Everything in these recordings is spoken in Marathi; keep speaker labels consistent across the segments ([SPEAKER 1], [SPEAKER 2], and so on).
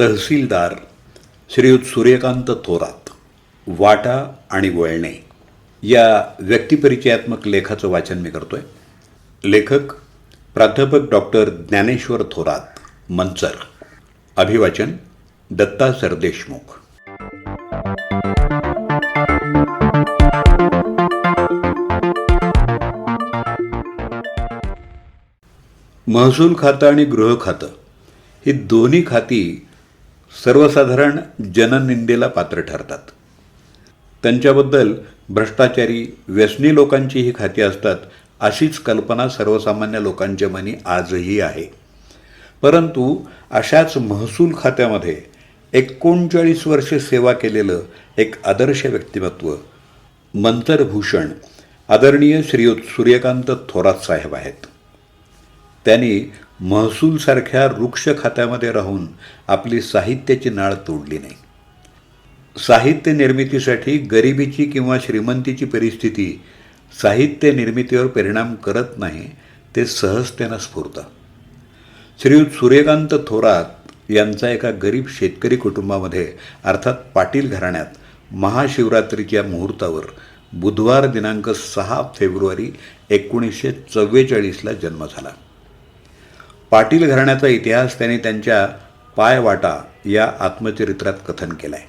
[SPEAKER 1] तहसीलदार श्रीयुत सूर्यकांत थोरात वाटा आणि वळणे या व्यक्तिपरिचयात्मक लेखाचं वाचन मी करतोय. लेखक प्राध्यापक डॉक्टर ज्ञानेश्वर थोरात मंचर. अभिवाचन दत्ता सरदेशमुख. महसूल खातं आणि गृह खातं. ही दोन्ही खाती सर्वसाधारण जननिंदेला पात्र ठरतात. त्यांच्याबद्दल भ्रष्टाचारी व्यसनी लोकांची ही खाती असतात अशीच कल्पना सर्वसामान्य लोकांच्या मनी आजही आहे. परंतु अशाच महसूल खात्यामध्ये एकोणचाळीस वर्ष सेवा केलेलं एक आदर्श व्यक्तिमत्व मंतरभूषण आदरणीय श्रीयुत सूर्यकांत थोरात साहेब आहेत. त्यांनी महसूलसारख्या वृक्ष खात्यामध्ये राहून आपली साहित्याची नाळ तोडली नाही. साहित्य निर्मितीसाठी गरिबीची किंवा श्रीमंतीची परिस्थिती साहित्य निर्मितीवर परिणाम करत नाही ते सहजतेनं स्फुरतं. श्रीयुत सूर्यकांत थोरात यांचा एका गरीब शेतकरी कुटुंबामध्ये अर्थात पाटील घराण्यात महाशिवरात्रीच्या मुहूर्तावर बुधवार दिनांक सहा फेब्रुवारी एकोणीसशे चव्वेचाळीसला जन्म झाला. पाटील घराण्याचा इतिहास त्यांनी त्यांच्या पायवाटा या आत्मचरित्रात कथन केलं आहे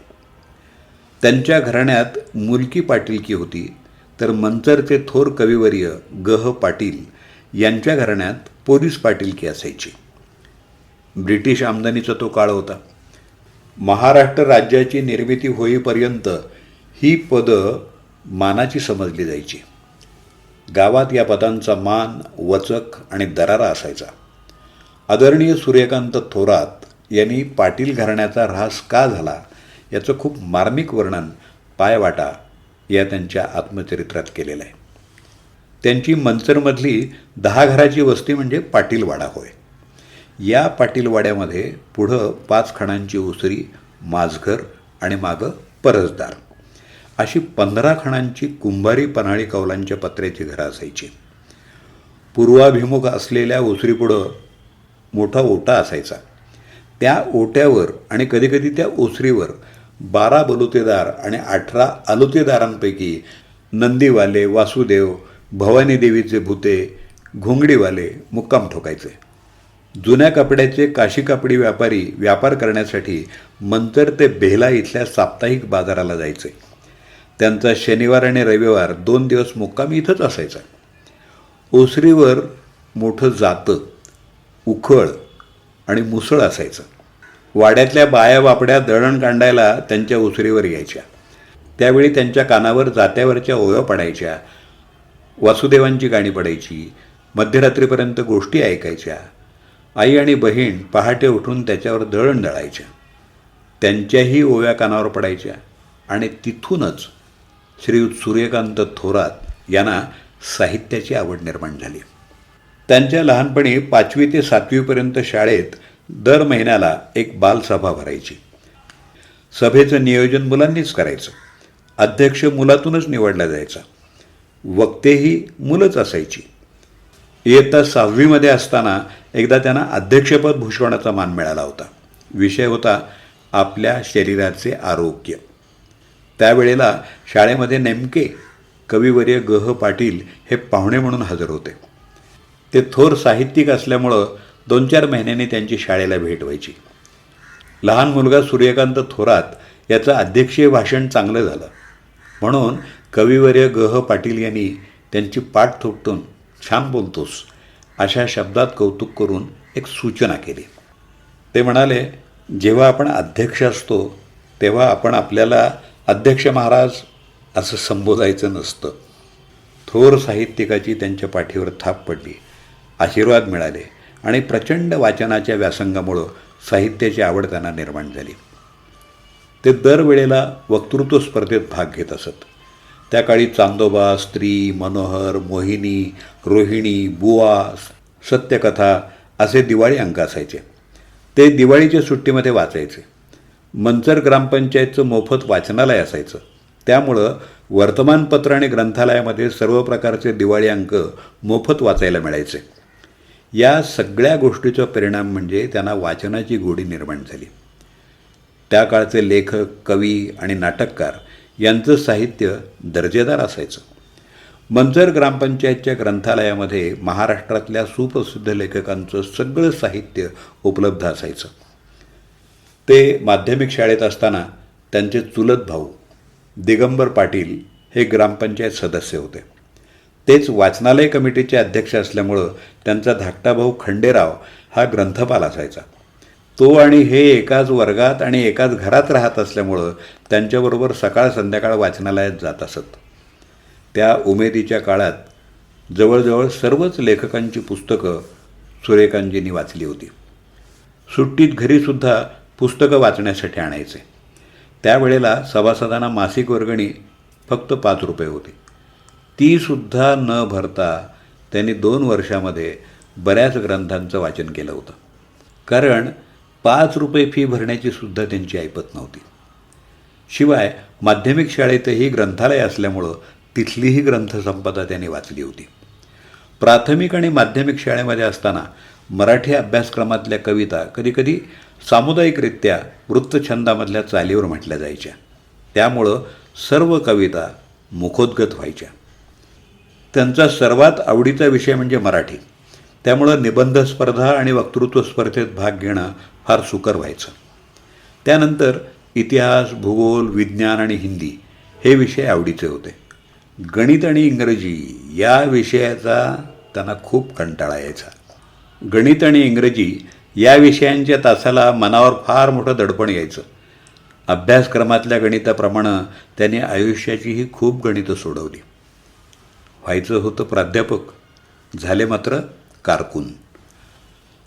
[SPEAKER 1] त्यांच्या घराण्यात मुलकी पाटीलकी होती तर मंचरचे थोर कविवर्य गह पाटील यांच्या घराण्यात पोलीस पाटीलकी असायची. ब्रिटिश आमदनीचा तो काळ होता. महाराष्ट्र राज्याची निर्मिती होईपर्यंत ही पदं मानाची समजली जायची. गावात या पदांचा मान वचक आणि दरारा असायचा. आदरणीय सूर्यकांत थोरात यांनी पाटील घराण्याचा ऱ्हास का झाला याचं खूप मार्मिक वर्णन पायवाटा या त्यांच्या आत्मचरित्रात केलेलं आहे. त्यांची मंचरमधली दहा घराची वस्ती म्हणजे पाटीलवाडा होय. या पाटीलवाड्यामध्ये पुढं पाच खणांची उसरी माझघर आणि मागं परसदार. अशी पंधरा खणांची कुंभारी पन्हाळी कौलांच्या पत्र्याची घरं असायची. पूर्वाभिमुख असलेल्या उसरीपुढं मोठा ओटा असायचा. त्या ओट्यावर आणि कधीकधी त्या ओसरीवर बारा बलुतेदार आणि अठरा आलुतेदारांपैकी नंदीवाले वासुदेव भवानी देवीचे भूते घोंगडीवाले मुक्काम ठोकायचे. जुन्या कपड्याचे काशी कापडी व्यापारी व्यापार करण्यासाठी मंतर ते बेहला इथल्या साप्ताहिक बाजाराला जायचे. त्यांचा शनिवार आणि रविवार दोन दिवस मुक्काम इथंच असायचा. ओसरीवर मोठं जातं उखळ आणि मुसळ असायचं. वाड्यातल्या बाया बापड्या दळण कांडायला त्यांच्या ओसरीवर यायच्या. त्यावेळी त्यांच्या कानावर जात्यावरच्या ओव्या पडायच्या वासुदेवांची गाणी पडायची मध्यरात्रीपर्यंत गोष्टी ऐकायच्या. आई आणि बहीण पहाटे उठून त्याच्यावर दळण दळायच्या. त्यांच्याही ओव्या कानावर पडायच्या आणि तिथूनच श्रीयुत सूर्यकांत थोरात यांना साहित्याची आवड निर्माण झाली. त्यांच्या लहानपणी पाचवी ते सातवीपर्यंत शाळेत दर महिन्याला एक बालसभा भरायची. सभेचं नियोजन मुलांनीच करायचं. अध्यक्ष मुलातूनच निवडला जायचा. वक्तेही मुलंच असायची. इयत्ता सहावीमध्ये असताना एकदा त्यांना अध्यक्षपद भूषवण्याचा मान मिळाला होता. विषय होता आपल्या शरीराचे आरोग्य. त्यावेळेला शाळेमध्ये नेमके कविवर्य गह पाटील हे पाहुणे म्हणून हजर होते. ते थोर साहित्यिक असल्यामुळं दोन चार महिन्यांनी त्यांची शाळेला भेट व्हायची. लहान मुलगा सूर्यकांत थोरात याचं अध्यक्षीय भाषण चांगलं झालं. म्हणून कविवर्य गह पाटील यांनी त्यांची पाठ थोपटून छान बोलतोस अशा शब्दात कौतुक करून एक सूचना केली. ते म्हणाले जेव्हा आपण अध्यक्ष असतो तेव्हा आपण आपल्याला अध्यक्ष महाराज असं संबोधायचं नसतं. थोर साहित्यिकाची त्यांच्या पाठीवर थाप पडली. आशीर्वाद मिळाले आणि प्रचंड वाचनाच्या व्यासंगामुळं साहित्याची आवड त्यांना निर्माण झाली. ते दरवेळेला वक्तृत्व स्पर्धेत भाग घेत असत. त्या काळी चांदोबा स्त्री मनोहर मोहिनी रोहिणी बुवा सत्यकथा असे दिवाळी अंक असायचे. ते दिवाळीच्या सुट्टीमध्ये वाचायचे. मंचर ग्रामपंचायतचं मोफत वाचनालय असायचं. त्यामुळं वर्तमानपत्र आणि ग्रंथालयामध्ये सर्व प्रकारचे दिवाळी अंक मोफत वाचायला मिळायचे. या सगळ्या गोष्टीचा परिणाम म्हणजे त्यांना वाचनाची गोडी निर्माण झाली. त्या काळचे लेखक कवी आणि नाटककार यांचं साहित्य दर्जेदार असायचं. मंचर ग्रामपंचायतच्या ग्रंथालयामध्ये महाराष्ट्रातल्या सुप्रसिद्ध लेखकांचं सगळं साहित्य उपलब्ध असायचं. ते माध्यमिक शाळेत असताना त्यांचे चुलत भाऊ दिगंबर पाटील हे ग्रामपंचायत सदस्य होते. तेच वाचनालय कमिटीचे अध्यक्ष असल्यामुळं त्यांचा धाकटा भाऊ खंडेराव हा ग्रंथपाल असायचा. तो आणि हे एकाच वर्गात आणि एकाच घरात राहत असल्यामुळं त्यांच्याबरोबर सकाळ संध्याकाळ वाचनालयात जात असत. त्या उमेदीच्या काळात जवळजवळ सर्वच लेखकांची पुस्तकं सुरेखांजींनी वाचली होती. सुट्टीत घरीसुद्धा पुस्तकं वाचण्यासाठी आणायचे. त्यावेळेला सभासदांना मासिक वर्गणी फक्त पाच रुपये होती. तीसुद्धा न भरता त्यांनी दोन वर्षामध्ये बऱ्याच ग्रंथांचं वाचन केलं होतं. कारण पाच रुपये फी भरण्याची सुद्धा त्यांची ऐपत नव्हती. शिवाय माध्यमिक शाळेतही ग्रंथालय असल्यामुळं तिथलीही ग्रंथसंपदा त्यांनी वाचली होती. प्राथमिक आणि माध्यमिक शाळेमध्ये असताना मराठी अभ्यासक्रमातल्या कविता कधीकधी सामुदायिकरित्या वृत्तछंदामधल्या चालीवर म्हटल्या जायच्या. त्यामुळं सर्व कविता मुखोद्गत व्हायच्या. त्यांचा सर्वात आवडीचा विषय म्हणजे मराठी. त्यामुळं निबंध स्पर्धा आणि वक्तृत्व स्पर्धेत भाग घेणं फार सुकर व्हायचं. त्यानंतर इतिहास भूगोल विज्ञान आणि हिंदी हे विषय आवडीचे होते. गणित आणि इंग्रजी या विषयाचा त्यांना खूप कंटाळा यायचा. गणित आणि इंग्रजी या विषयांच्या तासाला मनावर फार मोठं दडपण यायचं. अभ्यासक्रमातल्या गणिताप्रमाणे त्यांनी आयुष्याचीही खूप गणितं सोडवली. व्हायचं होतं प्राध्यापक. झाले मात्र कारकून.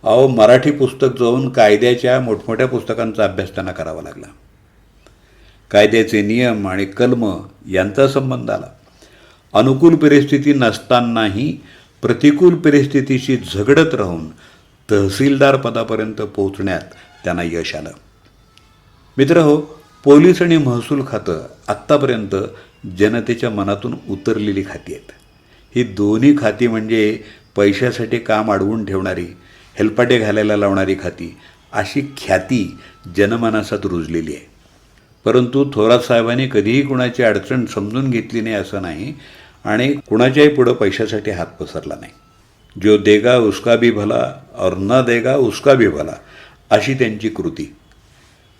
[SPEAKER 1] अहो मराठी पुस्तक जाऊन कायद्याच्या मोठमोठ्या पुस्तकांचा अभ्यास त्यांना करावा लागला. कायद्याचे नियम आणि कलम यांचा संबंध आला. अनुकूल परिस्थिती नसतानाही प्रतिकूल परिस्थितीशी झगडत राहून तहसीलदार पदापर्यंत पोहोचण्यात त्यांना यश आलं. मित्र हो पोलीस आणि महसूल खातं आत्तापर्यंत जनतेच्या मनातून उतरलेली खाती आहेत. ही दोन्ही खाती म्हणजे पैशासाठी काम अडवून ठेवणारी हेलपाटे घालायला लावणारी खाती अशी ख्याती जनमानसात रुजलेली आहे. परंतु थोरात साहेबांनी कधीही कुणाची अडचण समजून घेतली नाही असं नाही आणि कुणाच्याही पुढं पैशासाठी हात पसरला नाही. जो देगा उसका भी भला और न देगा उसका भी भला अशी त्यांची कृती.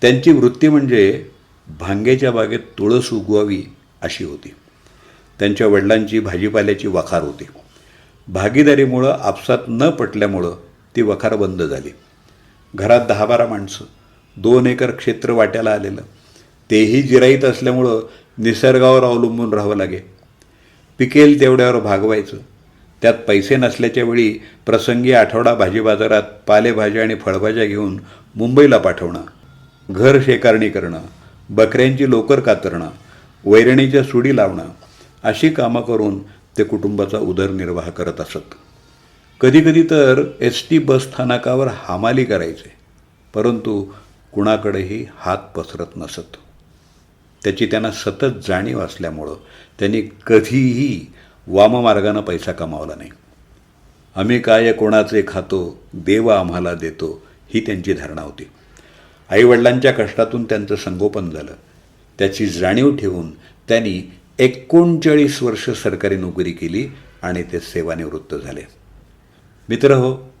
[SPEAKER 1] त्यांची वृत्ती म्हणजे भांग्याच्या बागेत तुळस उगवावी अशी होती. त्यांच्या वडिलांची भाजीपाल्याची वखार होती. भागीदारीमुळं आपसात न पटल्यामुळं ती वखार बंद झाली. घरात दहा बारा माणसं दोन एकर क्षेत्र वाट्याला आलेलं. तेही जिराईत असल्यामुळं निसर्गावर अवलंबून राहावं लागे पिकेल तेवढ्यावर भागवायचं. त्यात पैसे नसल्याच्या वेळी प्रसंगी आठवडा भाजी बाजारात पालेभाज्या आणि फळभाज्या घेऊन मुंबईला पाठवणं. घर शेकारणी करणं. बकऱ्यांची लोकर कातरणं. वैरणीच्या सुडी लावणं. अशी कामं करून ते कुटुंबाचा उदरनिर्वाह करत असत. कधीकधी तर एस टी बस स्थानकावर हामाली करायचे परंतु कुणाकडेही हात पसरत नसत. त्याची त्यांना सतत जाणीव असल्यामुळं त्यांनी कधीही वाममार्गानं पैसा कमावला नाही. आम्ही काय कोणाचे खातो देव आम्हाला देतो ही त्यांची धारणा होती. आईवडिलांच्या कष्टातून त्यांचं संगोपन झालं. त्याची जाणीव ठेवून त्यांनी एकोणचाळीस वर्ष सरकारी नोकरी केली आणि ते सेवानिवृत्त झाले. मित्र हो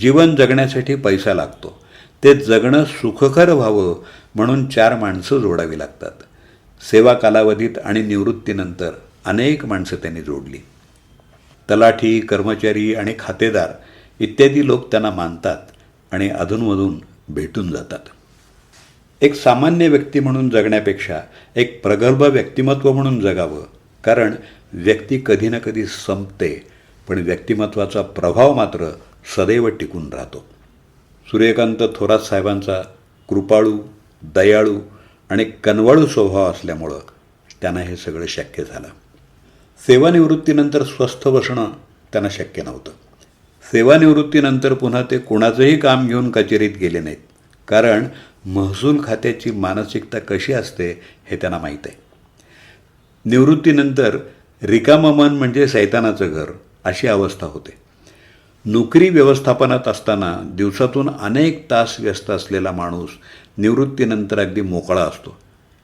[SPEAKER 1] जीवन जगण्यासाठी पैसा लागतो. ते जगणं सुखकर व्हावं म्हणून चार माणसं जोडावी लागतात. सेवा कालावधीत आणि निवृत्तीनंतर अनेक माणसं त्यांनी जोडली. तलाठी कर्मचारी आणि खातेदार इत्यादी लोक त्यांना मानतात आणि अधूनमधून भेटून जातात. एक सामान्य व्यक्ती म्हणून जगण्यापेक्षा एक प्रगल्भ व्यक्तिमत्व म्हणून जगावं. कारण व्यक्ती कधी ना कधी संपते पण व्यक्तिमत्वाचा प्रभाव मात्र सदैव टिकून राहतो. सूर्यकांत थोरात साहेबांचा कृपाळू दयाळू आणि कनवाळू स्वभाव असल्यामुळं त्यांना हे सगळं शक्य झालं. सेवानिवृत्तीनंतर स्वस्थ बसणं त्यांना शक्य नव्हतं. सेवानिवृत्तीनंतर पुन्हा ते कुणाचंही काम घेऊन कचेरीत गेले नाहीत. कारण महसूल खात्याची मानसिकता कशी असते हे त्यांना माहीत आहे. निवृत्तीनंतर रिकामं मन म्हणजे सैतानाचं घर अशी अवस्था होते. नोकरी व्यवस्थापनात असताना दिवसातून अनेक तास व्यस्त असलेला माणूस निवृत्तीनंतर अगदी मोकळा असतो.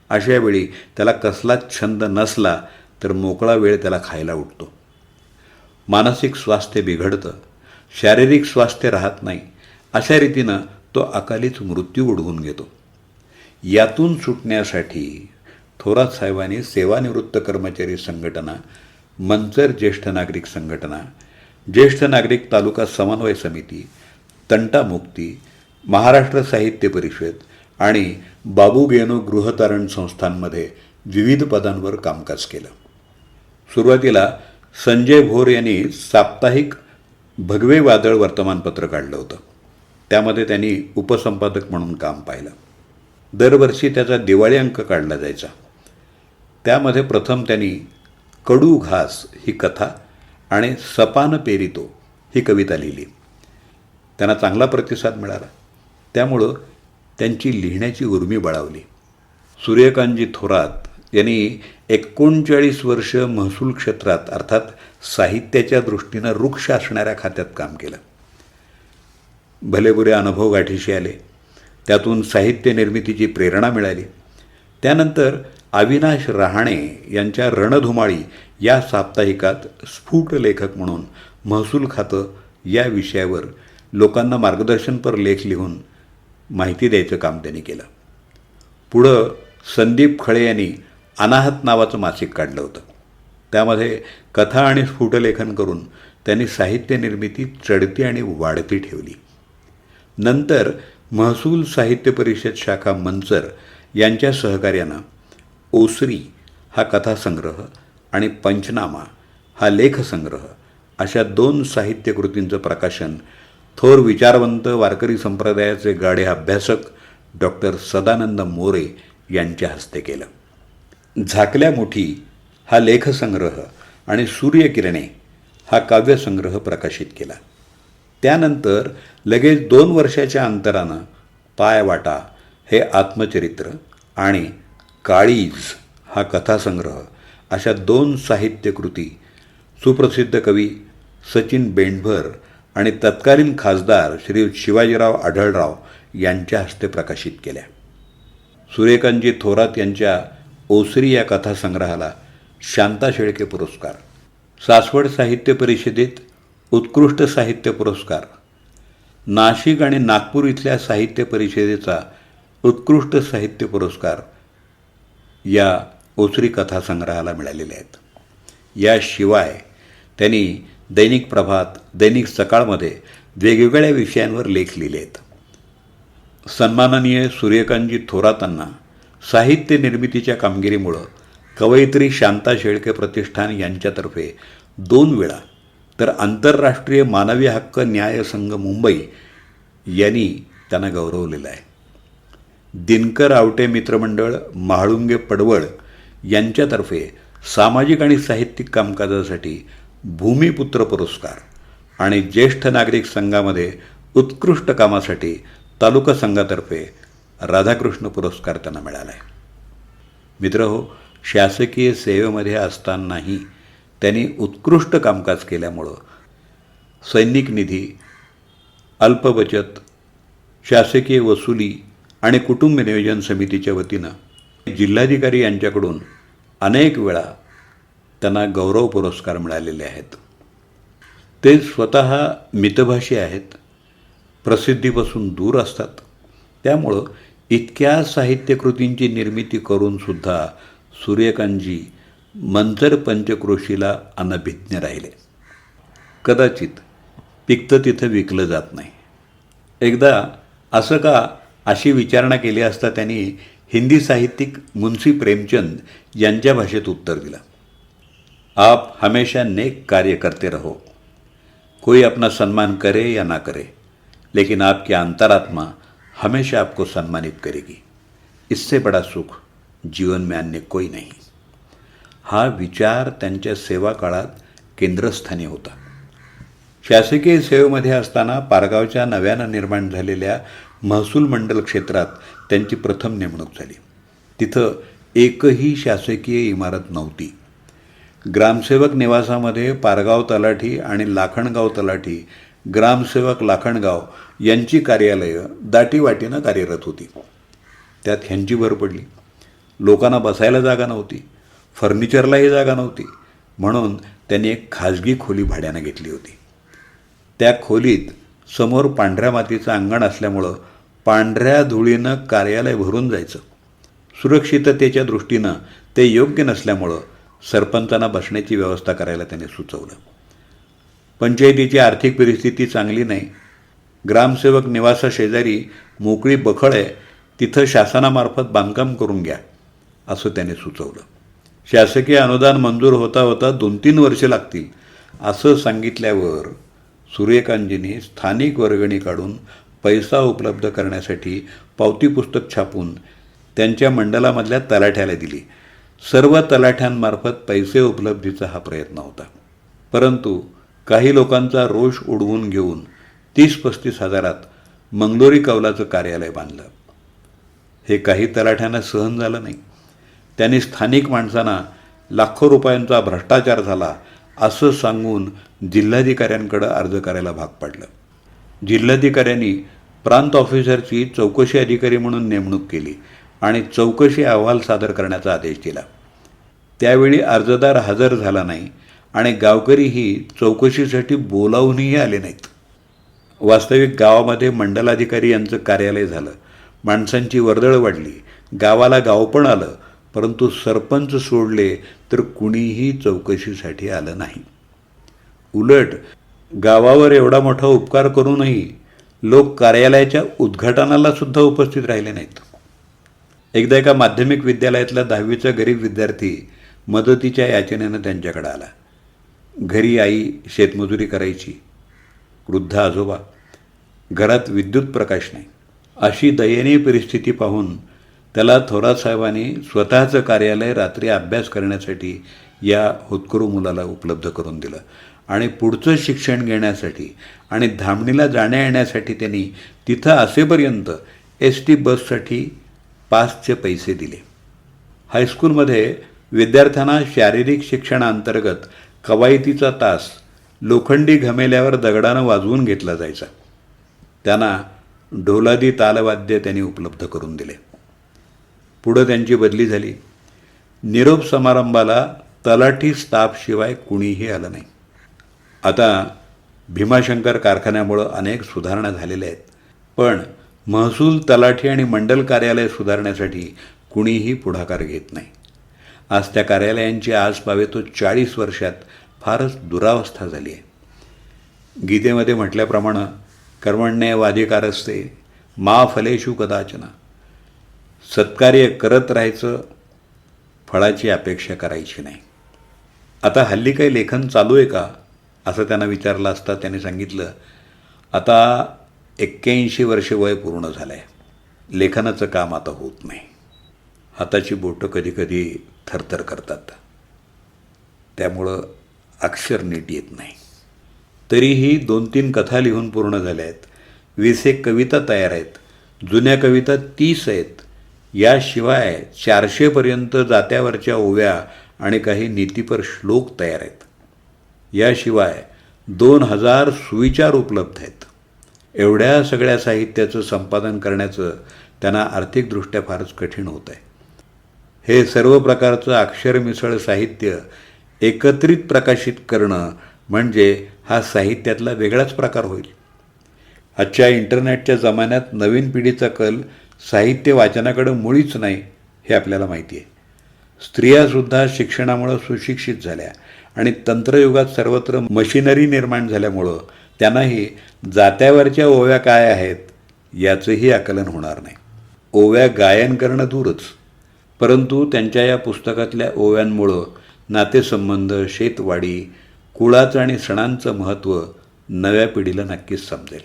[SPEAKER 1] अशा वेळी त्याला कसलाच छंद नसला तर मोकळा वेळ त्याला खायला उठतो. मानसिक स्वास्थ्य बिघडतं. शारीरिक स्वास्थ्य राहत नाही. अशा रीतीनं तो अकालीच मृत्यू ओढवून घेतो. यातून सुटण्यासाठी थोरात साहेबांनी सेवानिवृत्त कर्मचारी संघटना मंचर ज्येष्ठ नागरिक संघटना ज्येष्ठ नागरिक तालुका समन्वय समिती तंटामुक्ती महाराष्ट्र साहित्य परिषद आणि बाबू गेनो गृहतारण संस्थांमध्ये विविध पदांवर कामकाज केलं. सुरुवातीला संजय भोर यांनी साप्ताहिक भगवे वादळ वर्तमानपत्र काढलं होतं. त्यामध्ये त्यांनी उपसंपादक म्हणून काम पाहिलं. दरवर्षी त्याचा दिवाळी अंक काढला जायचा. त्यामध्ये प्रथम त्यांनी कडू घास ही कथा आणि सपान पेरितो ही कविता लिहिली. त्यांना चांगला प्रतिसाद मिळाला. त्यामुळं त्यांची लिहिण्याची उर्मी बळावली. सूर्यकांतजी थोरात यांनी एकोणचाळीस वर्ष महसूल क्षेत्रात अर्थात साहित्याच्या दृष्टीनं वृक्ष असणाऱ्या खात्यात काम केलं. भलेबुरे अनुभव गाठीशी आले. त्यातून साहित्य निर्मितीची प्रेरणा मिळाली. त्यानंतर अविनाश रहाणे यांच्या रणधुमाळी या साप्ताहिकात स्फुट लेखक म्हणून महसूल खातं या विषयावर लोकांना मार्गदर्शनपर लेख लिहून माहिती द्यायचं काम त्यांनी केलं. पुढं संदीप खळे यांनी अनाहत नावाचं मासिक काढलं होतं. त्यामध्ये कथा आणि स्फुटलेखन करून त्यांनी साहित्य निर्मिती चढती आणि वाढती ठेवली. नंतर महसूल साहित्य परिषद शाखा मंचर यांच्या सहकार्यानं ओसरी हा कथासंग्रह आणि पंचनामा हा लेखसंग्रह अशा दोन साहित्यकृतींचं प्रकाशन थोर विचारवंत वारकरी संप्रदायाचे गाढे अभ्यासक डॉक्टर सदानंद मोरे यांच्या हस्ते केलं. झाकल्या मुठी हा लेखसंग्रह आणि सूर्यकिरणे हा काव्यसंग्रह प्रकाशित केला. त्यानंतर लगेच दोन वर्षाच्या अंतरानं पायवाटा हे आत्मचरित्र आणि काळीज हा कथासंग्रह अशा दोन साहित्यकृती सुप्रसिद्ध कवी सचिन बेंडभर आणि तत्कालीन खासदार श्री शिवाजीराव आढळराव यांच्या हस्ते प्रकाशित केल्या. सुरेखांजी थोरात यांच्या ओसरी या कथासंग्रहाला शांता शेळके पुरस्कार. सासवड साहित्य परिषदेत उत्कृष्ट साहित्य पुरस्कार. नाशिक आणि नागपूर इथल्या साहित्य परिषदेचा उत्कृष्ट साहित्य पुरस्कार या ओसरी कथासंग्रहाला मिळालेले आहेत. याशिवाय त्यांनी दैनिक प्रभात दैनिक सकाळमध्ये वेगवेगळ्या विषयांवर लेख लिहिले आहेत. सन्माननीय सूर्यकांतजी थोरातांना साहित्य निर्मितीच्या कामगिरीमुळं कवयित्री शांता शेळके प्रतिष्ठान यांच्यातर्फे दोन वेळा तर आंतरराष्ट्रीय मानवी हक्क न्याय संघ मुंबई यांनी त्यांना गौरवलेलं आहे. दिनकर आवटे मित्रमंडळ म्हाळुंगे पडवळ यांच्यातर्फे सामाजिक आणि साहित्यिक कामकाजासाठी भूमिपुत्र पुरस्कार आणि ज्येष्ठ नागरिक संघामध्ये उत्कृष्ट कामासाठी तालुका संघातर्फे राधाकृष्ण पुरस्कार त्यांना मिळाला आहे. मित्र हो शासकीय सेवेमध्ये असतानाही त्यांनी उत्कृष्ट कामकाज केल्यामुळं सैनिक निधी अल्पबचत शासकीय वसुली आणि कुटुंब नियोजन समितीच्या वतीनं जिल्हाधिकारी यांच्याकडून अनेक वेळा त्यांना गौरव पुरस्कार मिळालेले आहेत. ते स्वतः मितभाषी आहेत प्रसिद्धीपासून दूर असतात. त्यामुळं इतक्या साहित्यकृतींची निर्मिती करूनसुद्धा सूर्यकांतजी मंथर पंचक्रोशीला अनभिज्ञ राहिले. कदाचित पिकतं तिथं विकलं जात नाही. एकदा असं का अशी विचारणा केली असता त्यांनी हिंदी साहित्यिक मुंशी प्रेमचंद यांच्या भाषेत उत्तर दिलं. आप हमेशा नेक कार्य करते रहो. कोई अपना सम्मान करे या ना करे लेकिन आपकी अंतरात्मा हमेशा आपको सम्मानित करेगी. इससे बड़ा सुख जीवन में अन्य कोई नहीं. हा विचार त्यांच्या सेवा काळात केंद्रस्थानी होता. शासकीय सेवेमध्ये असताना पारगावच्या नव्यानं निर्माण झालेल्या महसूल मंडल क्षेत्रात त्यांची प्रथम नेमणूक झाली. तिथं एकही शासकीय इमारत नव्हती. ग्रामसेवक निवासामध्ये पारगाव तलाठी आणि लाखणगाव तलाठी ग्रामसेवक लाखणगाव यांची कार्यालयं दाटीवाटीनं कार्यरत होती. त्यात ह्यांची भर पडली. लोकांना बसायला जागा नव्हती. फर्निचरलाही जागा नव्हती. म्हणून त्यांनी एक खाजगी खोली भाड्यानं घेतली होती. त्या खोलीत समोर पांढऱ्या मातीचं अंगण असल्यामुळं पांढऱ्या धुळीनं कार्यालय भरून जायचं. सुरक्षिततेच्या दृष्टीनं ते योग्य नसल्यामुळं सरपंचांना बसण्याची व्यवस्था करायला त्याने सुचवलं. पंचायतीची आर्थिक परिस्थिती चांगली नाही. ग्रामसेवक निवासा शेजारी मोकळी बखळ आहे. तिथं शासनामार्फत बांधकाम करून घ्या असं त्याने सुचवलं. शासकीय अनुदान मंजूर होता होता दोन तीन वर्षे लागतील. असं सांगितल्यावर सूर्यकांतजींनी स्थानिक वर्गणी काढून पैसा उपलब्ध करण्यासाठी पावती पुस्तक छापून त्यांच्या मंडलामधल्या तलाठ्याला दिली. सर्व तलाठ्यांमार्फत पैसे उपलब्धीचा हा प्रयत्न होता. परंतु काही लोकांचा रोष उडवून घेऊन तीस पस्तीस हजारात मंगलोरी कौलाचं कार्यालय बांधलं. हे काही तलाठ्यांना सहन झालं नाही. त्यांनी स्थानिक माणसांना लाखो रुपयांचा भ्रष्टाचार झाला असं सांगून जिल्हाधिकाऱ्यांकडं अर्ज करायला भाग पाडलं. जिल्हाधिकाऱ्यांनी प्रांत ऑफिसरची चौकशी अधिकारी म्हणून नेमणूक केली आणि चौकशी अहवाल सादर करण्याचा आदेश दिला. त्यावेळी अर्जदार हजर झाला नाही आणि गावकरीही चौकशीसाठी बोलावूनही आले नाहीत. वास्तविक गावामध्ये मंडलाधिकारी यांचं कार्यालय झालं. माणसांची वर्दळ वाढली. गावाला गाव पण आलं. परंतु सरपंच सोडले तर कुणीही चौकशीसाठी आलं नाही. उलट गावावर एवढा मोठा उपकार करूनही लोक कार्यालयाच्या उद्घाटनाला सुद्धा उपस्थित राहिले नाहीत. एकदा एका माध्यमिक विद्यालयातला दहावीचा गरीब विद्यार्थी मदतीच्या याचनेनं त्यांच्याकडे आला. घरी आई शेतमजुरी करायची. वृद्ध आजोबा. घरात विद्युत प्रकाश नाही. अशी दयनीय परिस्थिती पाहून त्याला थोरात साहेबांनी स्वतःचं कार्यालय रात्री अभ्यास करण्यासाठी या होतकरू मुलाला उपलब्ध करून दिलं. आणि पुढचं शिक्षण घेण्यासाठी आणि धामणीला जाण्या येण्यासाठी त्यांनी तिथं असेपर्यंत एस टी बससाठी पासचे पैसे दिले. हायस्कूलमध्ये विद्यार्थ्यांना शारीरिक शिक्षणाअंतर्गत कवायतीचा तास लोखंडी घमेल्यावर दगडानं वाजवून घेतला जायचा. त्यांना ढोलादी तालवाद्य त्यांनी उपलब्ध करून दिले. पुढं त्यांची बदली झाली. निरोप समारंभाला तलाठी स्टाफशिवाय कुणीही आलं नाही. आता भीमाशंकर कारखान्यामुळं अनेक सुधारणा झालेल्या आहेत. पण महसूल तलाठी आणि मंडल कार्यालय सुधारण्यासाठी कुणीही पुढाकार घेत नाही. आज त्या कार्यालयांची आज पावे तो चाळीस वर्षात फारच दुरावस्था झाली आहे. गीतेमध्ये म्हटल्याप्रमाणे कर्मण्यवाधिकारस्ते मा फलेषु कदाचना. सत्कार्य करत राहायचं फळाची अपेक्षा करायची नाही. आता हल्ली काही लेखन चालू आहे का? असं त्यांना विचारलं असता त्याने सांगितलं आता एक्क्याऐंशी वर्षे वय पूर्ण झालं आहे लेखनाचं काम आता होत नाही. हाताची बोटं कधीकधी थरथर करतात. त्यामुळं अक्षर नीट येत नाही. तरीही दोन तीन कथा लिहून पूर्ण झाल्या आहेत वीस एक कविता तयार आहेत. जुन्या कविता तीस आहेत. याशिवाय चारशेपर्यंत जात्यावरच्या ओव्या आणि काही नीतीपर श्लोक तयार आहेत. याशिवाय दोन हजार सुविचार उपलब्ध आहेत. एवढ्या सगळ्या साहित्याचं संपादन करण्याचं त्यांना आर्थिकदृष्ट्या फारच कठीण होत आहे. हे सर्व प्रकारचं अक्षर मिसळ साहित्य एकत्रित प्रकाशित करणं म्हणजे हा साहित्यातला वेगळाच प्रकार होईल. आजच्या इंटरनेटच्या जमान्यात नवीन पिढीचा कल साहित्य वाचनाकडं मुळीच नाही हे आपल्याला माहिती आहे. स्त्रियासुद्धा शिक्षणामुळं सुशिक्षित झाल्या आणि तंत्रयुगात सर्वत्र मशिनरी निर्माण झाल्यामुळं त्यांनाही जात्यावरच्या ओव्या काय आहेत याचंही आकलन होणार नाही. ओव्या गायन करणं दूरच परंतु त्यांच्या या पुस्तकातल्या ओव्यांमुळं नातेसंबंध शेतवाडी कुळाचं आणि सणांचं महत्त्व नव्या पिढीला नक्कीच समजेल.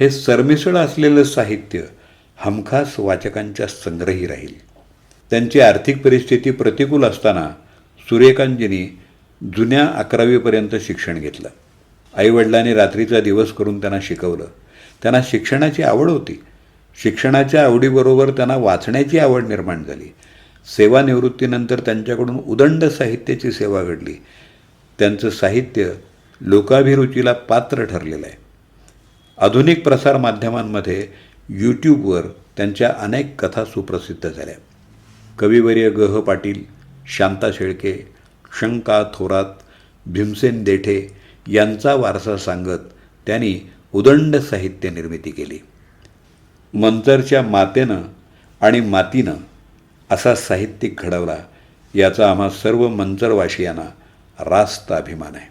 [SPEAKER 1] हे सरमिसळ असलेलं साहित्य हमखास वाचकांच्या संग्रही राहील. त्यांची आर्थिक परिस्थिती प्रतिकूल असताना सूर्यकांतजींनी जुन्या अकरावीपर्यंत शिक्षण घेतलं. आईवडिलांनी रात्रीचा दिवस करून त्यांना शिकवलं. त्यांना शिक्षणाची आवड होती. शिक्षणाच्या आवडीबरोबर त्यांना वाचण्याची आवड निर्माण झाली. सेवानिवृत्तीनंतर त्यांच्याकडून उदंड साहित्याची सेवा घडली. त्यांचं साहित्य लोकाभिरुचीला पात्र ठरलेलं आहे. आधुनिक प्रसारमाध्यमांमध्ये यूट्यूबवर त्यांच्या अनेक कथा सुप्रसिद्ध झाल्या. कविवर्य ग ह पाटील शांता शेळके शंका थोरात भीमसेन देठे यांचा वारसा सांगत त्यांनी उदंड साहित्य निर्मिती केली. मंतरच्या मातेनं आणि मातीनं असा साहित्यिक घडवला याचा आम्हा सर्व मंचरवासियांना रास्त अभिमान आहे.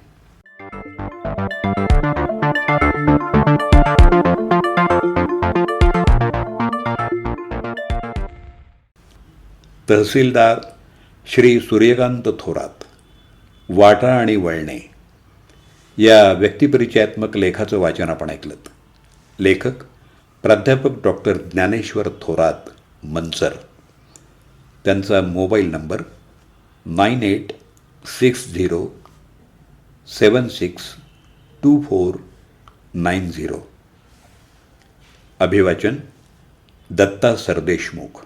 [SPEAKER 1] तहसीलदार श्री सूर्यकांत थोरात वाटा आणि वळणे या व्यक्तिपरिचयात्मक लेखाचं वाचन आपण ऐकलं लेखक प्राध्यापक डॉक्टर ज्ञानेश्वर थोरात मंचर त्यांचा mobile number nine eight six zero seven six two four nine zero. अभिवाचन Datta Sardeshmukh.